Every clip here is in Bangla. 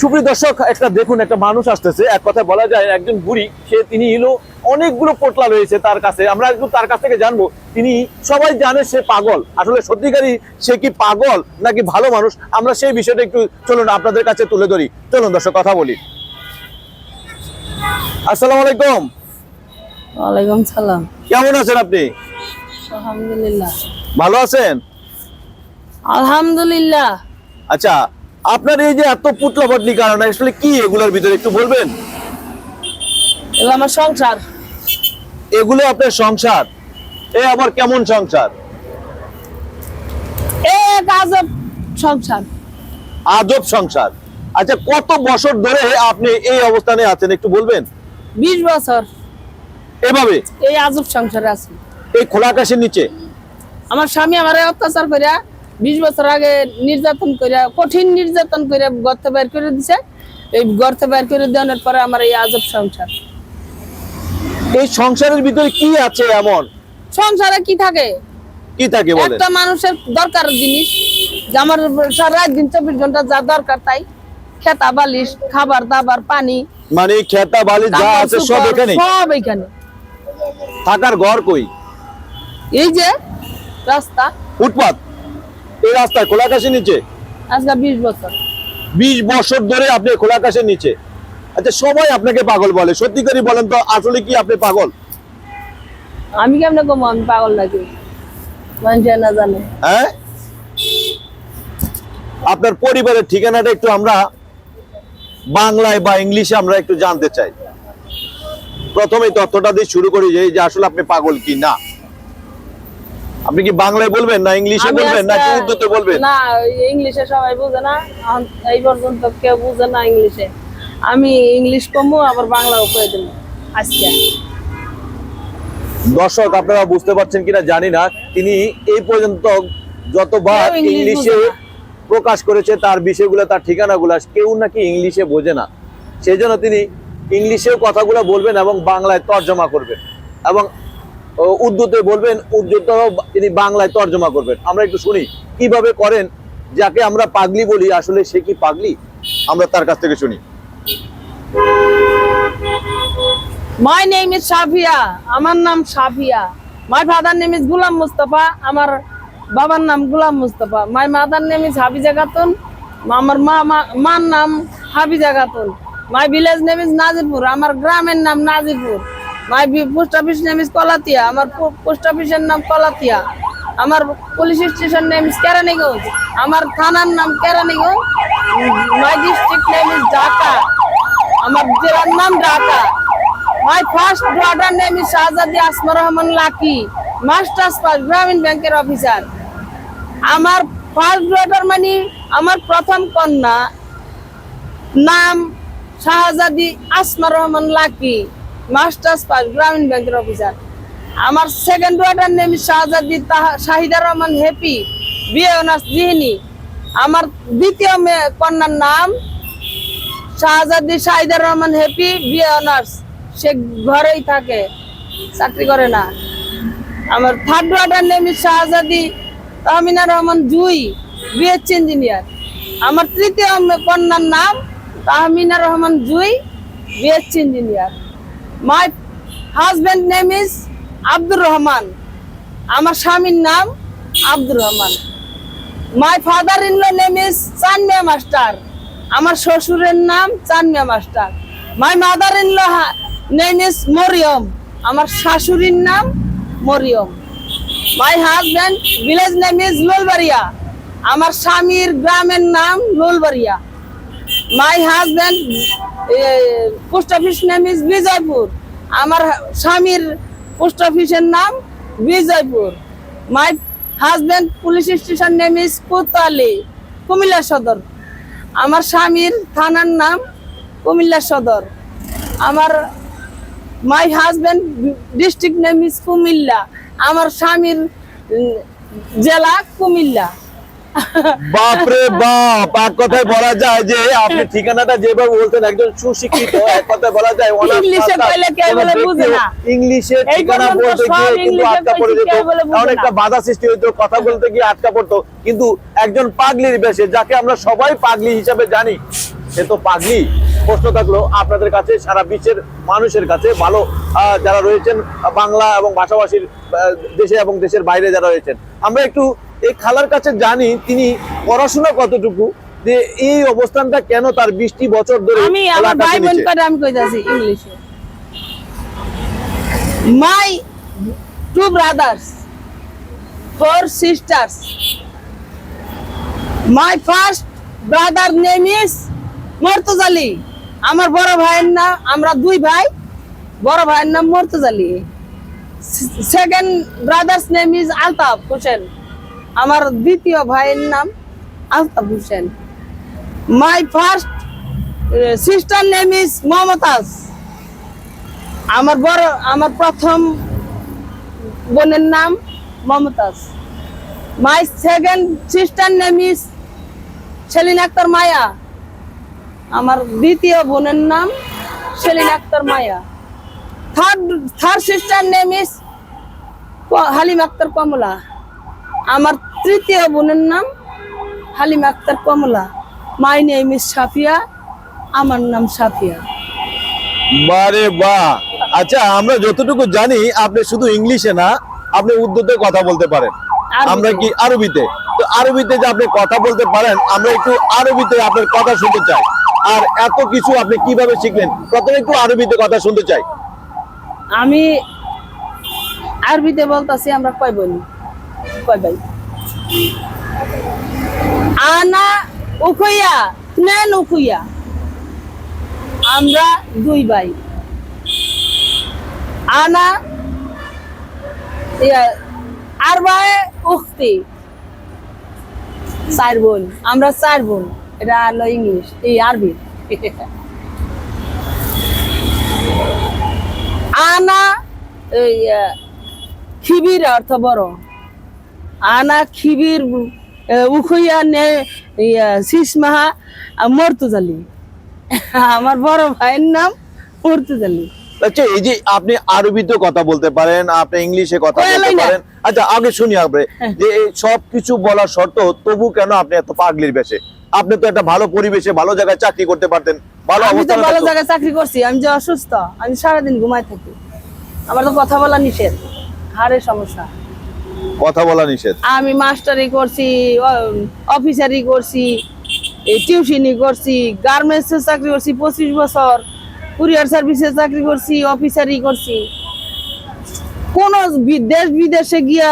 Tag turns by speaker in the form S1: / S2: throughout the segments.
S1: সুপ্রিয় দর্শক একটা দেখুন একটা মানুষ আসতেছে। এক কথা বলা যায় একজন বুড়ি সে তিনি হলো অনেকগুলো পোটলা রয়েছে তার কাছে। আমরা একটু তার কাছ থেকে জানব তিনি সবাই জানে সে পাগল। আসলে সত্যিকারই সে কি পাগল নাকি ভালো মানুষ? আমরা সেই বিষয়টা একটু চলুন আপনাদের কাছে তুলে ধরি। চলুন দর্শক কথা বলি। আসসালামু আলাইকুম।
S2: ওয়ালাইকুম সালাম।
S1: কেমন আছেন আপনি?
S2: আলহামদুলিল্লাহ।
S1: ভালো আছেন?
S2: আলহামদুলিল্লাহ।
S1: আচ্ছা আপনার এই যে এত পুতলা কারণ আসলে কি এগুলোর ভিতরে একটু বলবেন?
S2: এগুলো আমার সংসার।
S1: এগুলো আপনার সংসার? এ আবার কেমন সংসার?
S2: আজব সংসার।
S1: আজব সংসার। আচ্ছা কত বছর ধরে আপনি এই অবস্থানে আছেন একটু বলবেন?
S2: বিশ বছর।
S1: এভাবে?
S2: এই আজব সংসারে আছি।
S1: এই খোলা আকাশের নিচে?
S2: আমার স্বামী আমার অত্যাচার করিয়া বিশ বছর আগে নির্যাতন করিয়া কঠিন নির্যাতন করিয়া গর্তে বের করে দিছে। এই গর্তে বের করে দেওয়ার পরে আমার এই আজব সংসার।
S1: এই সংসারের ভিতরে কি আছে এমন?
S2: সংসারে কি থাকে?
S1: কি থাকে
S2: একটা মানুষের দরকার জিনিস যে আমার সারা দিন চব্বিশ ঘণ্টা যা দরকার তাই। খেতা বালিশ খাবার দাবার পানি।
S1: মানে খেতা বালি যা আছে সব এখানে
S2: সব এখানে।
S1: থাকার ঘর কই?
S2: এই যে রাস্তা।
S1: ফুটপাত? এই রাস্তায় খোলা আকাশের নিচে?
S2: আজকে বিশ বছর।
S1: বিশ বছর ধরে আপনি খোলা আকাশের নিচে। আচ্ছা সবাই আপনাকে পাগল বলে। সত্যি করে বলেন তো আসলে কি আপনি পাগল?
S2: আমি কেমনে কমো? আমি পাগল নাকি? মানুষ না জানে।
S1: হ্যাঁ? আপনার পরিবারের ঠিকানাটা একটু আমরা বাংলায় বা ইংলিশে আমরা একটু জানতে চাই। প্রথমে তথ্যটা দিয়ে শুরু করি যে আসলে আপনি পাগল কি না? আপনি কি বাংলায় বলবেন না ইংলিশে বলবেন না উর্দুতে বলবেন?
S2: না ইংলিশে সবাই বুঝে না। এই পর্যন্ত কেউ বুঝে না ইংলিশে। আমি ইংলিশ কমু আবার বাংলাও করে দেবো আজকে।
S1: দর্শক আপনারা বুঝতে পারছেন কিনা জানি না। তিনি এই পর্যন্ত যতবার
S2: ইংলিশে
S1: প্রকাশ করেছে তার বিষয়গুলো তার ঠিকানাগুলো কেউ নাকি ইংলিশে বোঝে না। সেই জন্য তিনি ইংলিশেও কথাগুলো বলবেন এবং বাংলায় তর্জমা করবেন। এবং উর্দুতে বলবেন, উর্দুতেও তিনি বাংলায় তর্জমা করবেন। আমরা একটু শুনি, কীভাবে করেন? যাকে আমরা পাগলি বলি, আসলে সে কি পাগলি? আমরা তার কাছ থেকে শুনি।
S2: মাই নেম ইজ সাফিয়া আমার নাম Safia my father name is Gulam Mustafa আমার বাবার নাম Gulam Mustafa my mother name is Hafiza Khatun আমার মা মার নাম Hafiza Khatun my village name is Nazirpur আমার গ্রামের নাম Nazirpur my post office name is Kalatia. আমার পোস্ট অফিসের নাম কলাতিয়া। আমার police station name is Keraniganj. আমার থানার নাম Keraniganj. My district name is Dhaka. আমার জেলার নাম Dhaka. My first daughter name is Shahzadi Asma Rahman Lucky. Masters pass, Grameen ব্যাংকের অফিসার আমার ফার্স্ট ডটার মানে আমার প্রথম কন্যা। নাম শাহজাদি আসমা রহমান লাকি। মাস্টার্স পাস, গ্রামীণ ব্যাংকের অফিসার। আমার second daughter name Shahzadi Shahida Rahman Happy বিয়ে অনার্স জিহিনী আমার দ্বিতীয় মেয়ে কন্যার নাম শাহজাদি শাহিদার রহমান হ্যাপি বিয়ে অনার্স। সে ঘরেই থাকে, চাকরি করে না। আমার third daughter name Shahzadi Tahmina Rahman Jui BSc engineer আমার তৃতীয় কন্যার নাম Tahmina Rahman Jui BSc engineer my husband name is Abdur Rahman আমার স্বামীর নাম Abdur Rahman my father in law name is Chanmia master আমার শ্বশুরের নাম Chanmia master my mother in law name is Mariam আমার শাশুড়ির নাম Mariam my husband village name is Lolbaria আমার স্বামীর গ্রামের নাম Lolbaria my husband post office name is Bijoypur আমার স্বামীর পোস্ট অফিসের নাম Bijoypur my husband police station name is Kotwali Comilla Sadar. আমার স্বামীর থানার নাম কুমিল্লা সদর। আমার my husband district name is Comilla. আমার স্বামীর জেলা কুমিল্লা।
S1: বাপরে বাপ এক কথায় বলা যায় যে আপনি ঠিকানাটা যেভাবে বলতেন একজন সুশিক্ষিত এক কথায় বলা যায়
S2: ইংলিশে কইলে
S1: কোনো
S2: বলে বুঝে না।
S1: ইংলিশে ঠিকানা বলতে গিয়ে কিন্তু আটকা পড়ে যেত অনেকটা বাধা সৃষ্টি হইতো কথা বলতে গিয়ে আটকা পড়তো। কিন্তু একজন পাগলির বেশে যাকে আমরা সবাই পাগলি হিসাবে জানি সে তো পাগলি। প্রশ্ন থাকল আপনাদের কাছে সারা বিশ্বের মানুষের কাছে ভালো আহ, যারা রয়েছেন বাংলা এবং ভাষাভাষীর দেশে এবং দেশের বাইরে যারা রয়েছেন আমরা একটু এই খালার কাছে জানি তিনি পড়াশোনা কতটুকু যে এই অবস্থানটা কেন তার বিশটি বছর ধরে
S2: আমি আমার ভাই বোন? করে আমি কইতাছি ইংলিশে। My two brothers four sisters my first brother name is Mortuz Ali আমার বড় ভাইয়ের নাম আমরা দুই ভাই বড় ভাইয়ের নাম মর্তুজ Ali second brothers name is Altaf Hossain আমার দ্বিতীয় ভাইয়ের নাম আলতাফ হোসেন। মাই first sister name is Mumtaz. আমার বড়, আমার প্রথম বোনের নাম Momtaz. My second sister name is saline Akter Maya. আমার দ্বিতীয় বোনের নাম Selin Akter Maya. Third third sister name is Halim Akter Komola. আমার তৃতীয় বোনের নাম Halim Akter Komola. My name is Safia আমার নাম সাফিয়া।
S1: বারে বা। আচ্ছা আমরা যতটুকু জানি আপনি শুধু ইংলিশে না আপনি উর্দুতে কথা বলতে পারেন।
S2: আরবিতে।
S1: আমরা কি আরবিতে? তো আরবিতে যে আপনি কথা বলতে পারেন আমরা একটু আরবিতে আপনার কথা শুনতে চাই। আর এত কিছু আপনি কীভাবে শিখলেন? প্রথমে একটু আরবিতে কথা শুনতে চাই।
S2: আমি আরবিতে বলতাছি আমরা কয় বলি ভাই আনা উখুইয়া নেন উখুইয়া। আমরা দুই ভাই। আনা আরবায়ে উখতি। চার বোন আমরা চার বোন। এটা হলো ইংলিশ এই আরবি। আনা এই, খিবির অর্থ বড়। আনা খিবির উখুইয়া নে শিসমাহা মর্তুজালি। আমার বড় ভাইয়ের নাম মর্তুজালি।
S1: আচ্ছা এই যে আপনি আরবিতে কথা বলতে পারেন আপনি ইংলিশে কথা বলতে পারেন। আচ্ছা আগে শুনি আপনি যে এই সব কিছু বলার শর্ত তবু কেন আপনি এত পাগলির বেশে? আপনি তো একটা ভালো পরিবেশে ভালো জায়গায় চাকরি করতে পারতেন ভালো
S2: আমি তো
S1: অবস্থানে
S2: ভালো জায়গায় চাকরি করছি আমি যে অসুস্থ আমি সারাদিন ঘুমাই থাকি। আমার তো কথা বলা নিষেধ হাড়ের সমস্যা।
S1: কথা বলা নিষেধ?
S2: আমি মাস্টারি করছি অফিসারি করছি টিউশনি করছি গার্মেন্টসে চাকরি করছি পঁচিশ বছর কুরিয়ার সার্ভিসে চাকরি করছি অফিসারি করছি। কোন দেশ বিদেশে গিয়া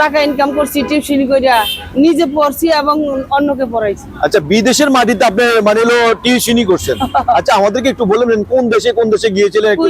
S2: টাকা ইনকাম করছি টিউশনি করিয়া নিজে পড়ছি এবং অন্যকে পড়াইছি।
S1: আচ্ছা বিদেশের মাটিতে আপনি মানে হলো টিউশনই করছেন। আচ্ছা আমাদেরকে একটু বলবেন কোন দেশে কোন দেশে গিয়েছিলেন একটু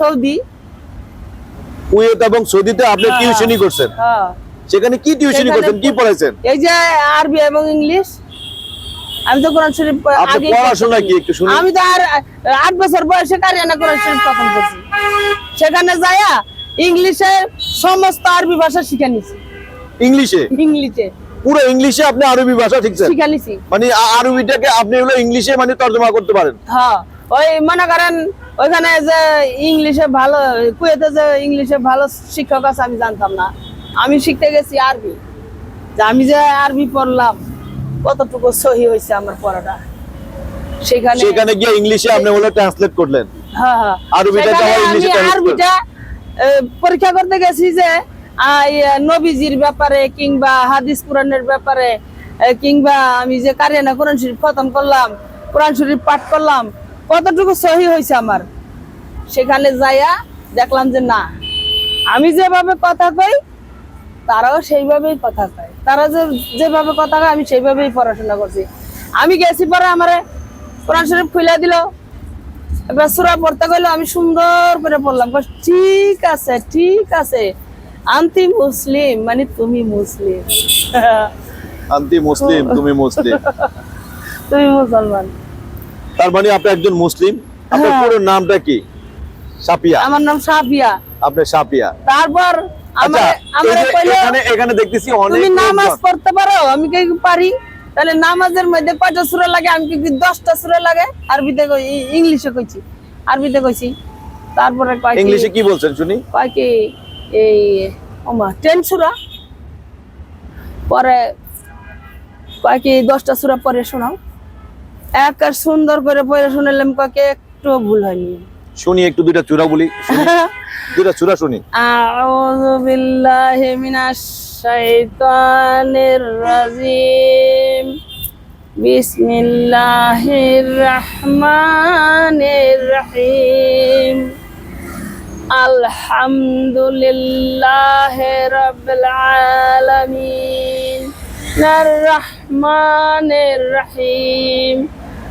S2: সৌদি।
S1: কুয়েত এবং সৌদিতে আপনি
S2: হ্যাঁ।
S1: টিউশনই করছেন।
S2: হ্যাঁ।
S1: সেখানে কি টিউশনই করছেন? কি পড়াইছেন?
S2: এই যে আরবি এবং ইংলিশ আমি তো কোরআন শরীফ আগেই
S1: পড়াশোনা কি একটু শুনি?
S2: আমি তো আর আট বছর বয়সে কারিয়ানা কোরআন শরীফ প্রথম করছি। সেখানে যায়া ইংলিশে সমস্ত আরবি ভাষা শিখে নিছি।
S1: ইংলিশে?
S2: ইংলিশে।
S1: পুরো ইংলিশে আপনি আরবি ভাষা শিখছেন?
S2: শিখে নিছি।
S1: মানে আরবিটাকে আপনি হলো ইংলিশে মানে তর্জমা করতে পারেন।
S2: হ্যাঁ। ওই মনে করেন ওইখানে যে ইংলিশে ভালো কুয়েতে যে ইংলিশে ভালো শিক্ষক আছে আমি জানতাম না। আমি শিখতে গেছি আরবি যে আমি যে আরবি পড়লাম কতটুকু সহি হয়েছে আমার পড়াটা। সেখানে
S1: সেখানে গিয়ে ইংলিশে আপনি হলো ট্রান্সলেট করলেন।
S2: হ্যাঁ, হ্যাঁ।
S1: আরবিটা ইংলিশে
S2: আরবিটা পরীক্ষা করতে গেছি যে নবীজির ব্যাপারে কিংবা হাদিস কোরআনের ব্যাপারে কিংবা আমি যে কারিয়ানা কোরআন শরীফ খতম করলাম কোরআন শরীফ পাঠ করলাম কতটুকু সহি হয়েছে আমার? সেখানে যাইয়া দেখলাম যে না আমি যেভাবে কথা কই তারাও সেইভাবেই কথা কয়। তারা যে যেভাবে কথা কয় আমি সেইভাবেই পড়াশোনা করছি। আমি গেছি পরে আমারে কোরআন শরীফ খুলে দিল এবার সুরা পড়তে গেলে আমি সুন্দর করে পড়লাম। ঠিক আছে ঠিক আছে আন্তি মুসলিম মানে তুমি মুসলিম।
S1: আন্তি মুসলিম তুমি মুসলিম।
S2: তুমি মুসলমান।
S1: তার মানে আপনি একজন মুসলিম। আপনার
S2: হ্যাঁ।
S1: পুরো নামটা কি? সাপিয়া।
S2: আমার নাম সাফিয়া।
S1: আপনি সাপিয়া
S2: তারপর
S1: আচ্ছা এখানে এখানে দেখতেছি অনেক
S2: তুমি নামাজ পড়তে পারো আমি কি পারি? তাহলে নামাজের মধ্যে কয়টা সূরা লাগে? আমি কি দশটা সূরা লাগে? আরবিতে ইংলিশে কইছি। আরবিতে কইছি। তারপরে কয়
S1: ইংলিশে কি বলছেন শুনি?
S2: কয় কি এই ওমা টেন সূরা। পরে কয় কি দশটা সূরা পরে শোনাও। এক সুন্দর করে পড়ে শুনলাম কাকে একটু ভুল হয়নি।
S1: শুনি একটু দুইটা চূড়া বলি দুইটা চূড়া শুনি।
S2: আউযু বিল্লাহি মিনাশ শাইতানির রাজিম বিসমিল্লাহির রহমানির রহিম আলহামদুলিল্লাহি রাব্বিল আলামিন। আর রহমানির রহিম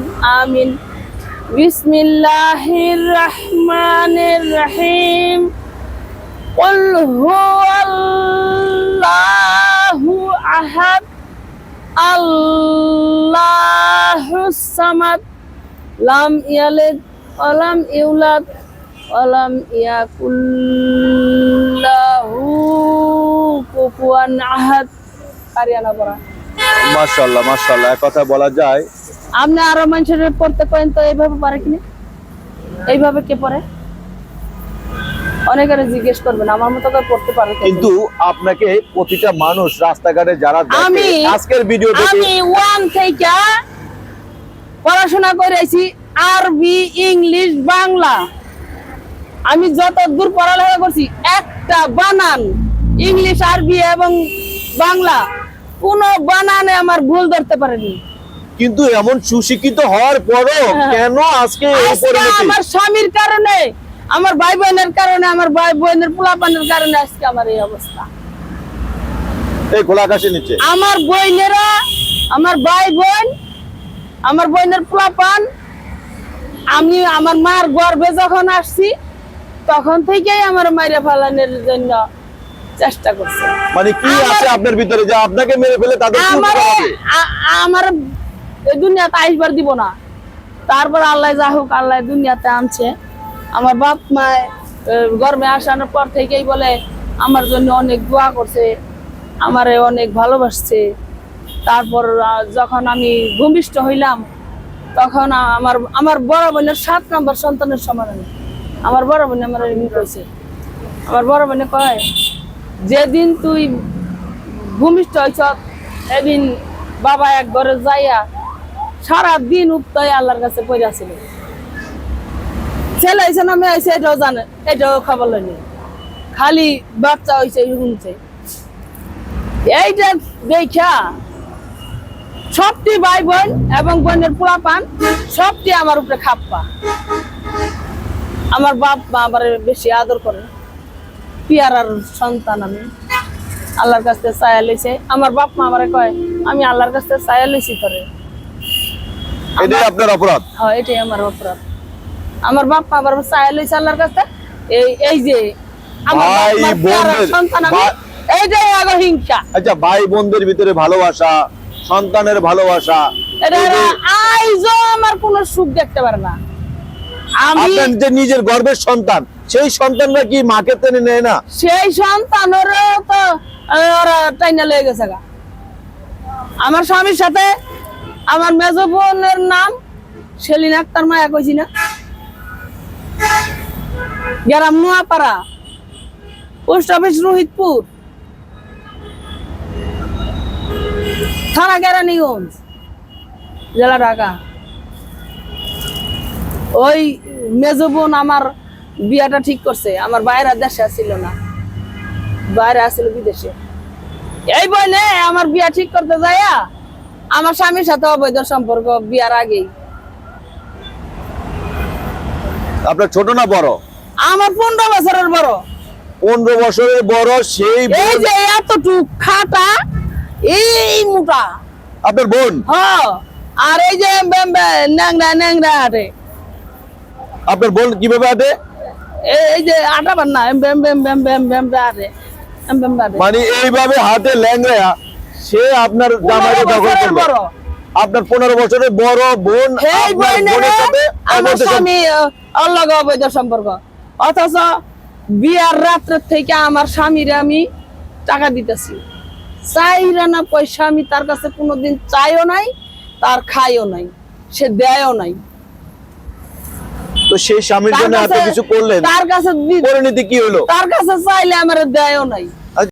S2: آمين بسم الله الرحمن الرحيم قل هو الله أحد الله الصمد لم يلد ولم يولد ولم يكن له كفوا أحد আরিয়ানা পড়া
S1: মাশাআল্লাহ মাশাআল্লাহ। এক কথা বলা যায়
S2: আপনি আরও মানুষের পড়তে করেন তো এইভাবে পারে কিনা এইভাবে কে পড়ে? অনেকের জিজ্ঞেস করবেন আমার মতো করে পড়তে পারে
S1: কিন্তু আপনাকে প্রতিটা মানুষ রাস্তাঘাটে যারা দেখে,
S2: আমি-
S1: আজকের ভিডিও থেকে
S2: আমি ওয়ান থেকে পড়াশোনা করেছি আরবি ইংলিশ বাংলা। আমি যত দূর পড়ালেখা করছি একটা বানান ইংলিশ আরবি এবং বাংলা। কোনো বানানে আমার ভুল ধরতে পারেনি।
S1: কিন্তু এমন সুশিক্ষিত হওয়ার পরও কেন আজকে এই পরিণতি?
S2: আমার স্বামীর কারণে আমার ভাই বোনের কারণে আমার ভাই বোনের পোলাপানের কারণে আজকে আমার এই অবস্থা।
S1: এই খোলা নিচে।
S2: আমার বোনেরা আমার ভাই বোন আমার বোনের পোলাপান আমি আমার মার গর্ভে যখন আসছি তখন থেকেই আমার মাইরে ফালানোর জন্য চেষ্টা করছে।
S1: মানে কি আছে আপনার ভিতরে? যে আপনাকে মেরে ফেলে তাদের
S2: আমার দুনিয়াতে আইসবার দিব না। তারপর আল্লাহ যা হোক আল্লাহ দুনিয়াতে আনছে। আমার বাপ মা গর্বে আসানোর পর থেকেই বলে আমার জন্য অনেক দোয়া করছে আমারে অনেক ভালোবাসছে। তারপর যখন আমি ভূমিষ্ঠ হইলাম তখন আমার আমার বড় বোনের সাত নম্বর সন্তানের আমি। আমার বড় বোন আমার কইছে। আমার বড় বোনে কয় যেদিন তুই ভূমিষ্ঠ হয়েছ এদিন বাবা এক ঘরে যাইয়া সারা দিন আল্লাহর কাছে পড়ে ছিল ছেলে হয়েছে না, মেয়ে হয়েছে এটাও জানে, এটাও খবর লয়নি খালি বাচ্চা হয়েছে শুনছে। এইটা দেখা সবটি ভাই বোন এবং বোনের পোলা পান সবটি আমার উপরে খাপ্পা। আমার বাপ মা আমার বেশি আদর করে। পিয়ারার সন্তান আমি। আল্লাহর কাছ থেকে চায়া লইছে। আমার বাপ মা আমারে কয় আমি আল্লাহর কাছ থেকে চায়া লইছি করে
S1: এটাই আপনার অপরাধ?
S2: হ্যাঁ এটাই আমার অপরাধ। আমার বাপ মা আবার চায়া লইছে আল্লাহর কাছ? থেকে এই এই যে আমার সন্তান আমি এইটাই আগে হিংসা।
S1: আচ্ছা ভাই বোনদের ভিতরে ভালোবাসা সন্তানের ভালোবাসা
S2: এটা আইজও আমার কোনো সুখ দেখতে পারে না। আমি
S1: যে নিজের গর্বের সন্তান। সেই সন্তানরা কি মাকে টেনে নেয় না?
S2: সেই সন্তানেরও তো ওরা টাইনা লেগে গেছে গা। আমার স্বামীর সাথে আমার মেজ বোনের নাম সেলিন আক্তার মায়া কইছি না। গ্রাম নোয়াপাড়া, পোস্ট অফিস রোহিতপুর, থানা কেরানীগঞ্জ জেলা ঢাকা। ওই মেজো বোন আমার বিয়াটা ঠিক করছে। আমার বাইরে দেশে ছিল না। বাইরে আসছিল বিদেশে। এই বলে আমার বিয়া ঠিক করতে যাইয়া আমার স্বামীর সাথে অবৈধ সম্পর্ক বিয়ার আগেই।
S1: আপনার ছোট না বড়?
S2: আমার পনেরো বছরের বড়।
S1: পনেরো বছরের বড় সেই
S2: এই যে এতটুক খাটা এই মোটা।
S1: আপনার বোন?
S2: হ। আর এই যে ন্যাংরা ন্যাংরা হাটে
S1: আপনার বোন কীভাবে আটে?
S2: এই যে আটা বান না বেম হাটে
S1: মানে এইভাবে হাতে ল্যাংড়া সে আপনার জামাইকে দখল আপনার পনেরো বছরের বড় বোন
S2: আমার স্বামী অল্লগ অবৈধ সম্পর্ক। অথচ বিয়ার রাত্রে থেকে আমার স্বামীরে আমি টাকা দিতেছি। চাইরা না পয়সা আমি তার কাছে কোনোদিন চাইও নাই তার খাইও নাই সে দেয়ও নাই।
S1: তো সেই স্বামীর জন্য এত
S2: কাছে-
S1: করলেন।
S2: তার কাছে
S1: পরিণতি কি হলো?
S2: তার কাছে চাইলে আমার দেয়ও নাই।